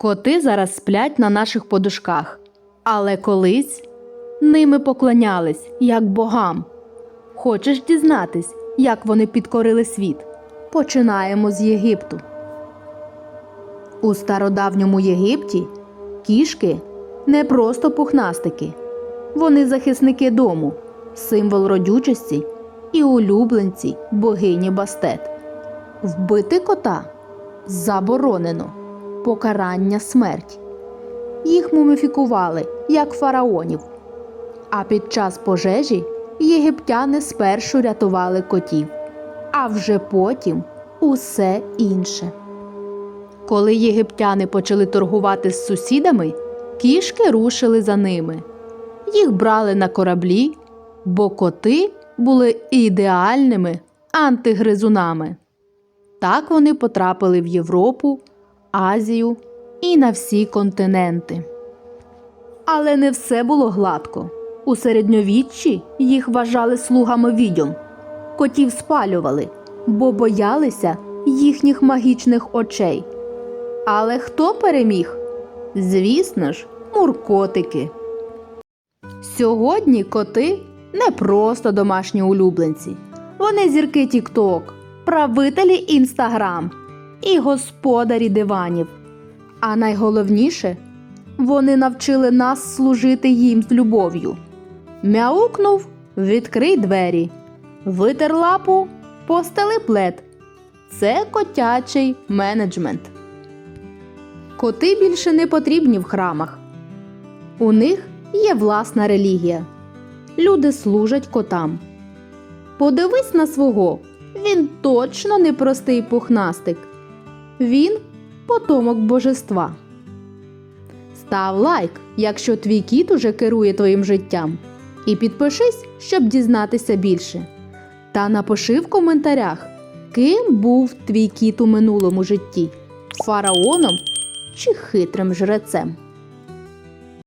Коти зараз сплять на наших подушках, але колись ними поклонялись, як богам. Хочеш дізнатись, як вони підкорили світ? Починаємо з Єгипту. У стародавньому Єгипті кішки не просто пухнастики, вони захисники дому, символ родючості і улюбленці богині Бастет. Вбити кота заборонено покарання смерть. Їх муміфікували як фараонів. А під час пожежі єгиптяни спершу рятували котів, а вже потім усе інше. Коли єгиптяни почали торгувати з сусідами, кішки рушили за ними. Їх брали на кораблі, бо коти були ідеальними антигризунами. Так вони потрапили в Європу, Азію і на всі континенти. Але не все було гладко. У середньовіччі їх вважали слугами відьом. Котів спалювали, бо боялися їхніх магічних очей. Але хто переміг? Звісно ж, муркотики. Сьогодні коти не просто домашні улюбленці. Вони зірки Тік-Ток, правителі Інстаграм і господарі диванів. А найголовніше, вони навчили нас служити їм з любов'ю. Мяукнув, відкрий двері, витер лапу, постели плед. Це котячий менеджмент. Коти більше не потрібні в храмах. У них є власна релігія. Люди служать котам. Подивись на свого. Він точно не простий пухнастик. Він потомок божества. Став лайк, якщо твій кіт уже керує твоїм життям. І підпишись, щоб дізнатися більше. Та напиши в коментарях, ким був твій кіт у минулому житті фараоном чи хитрим жрецем.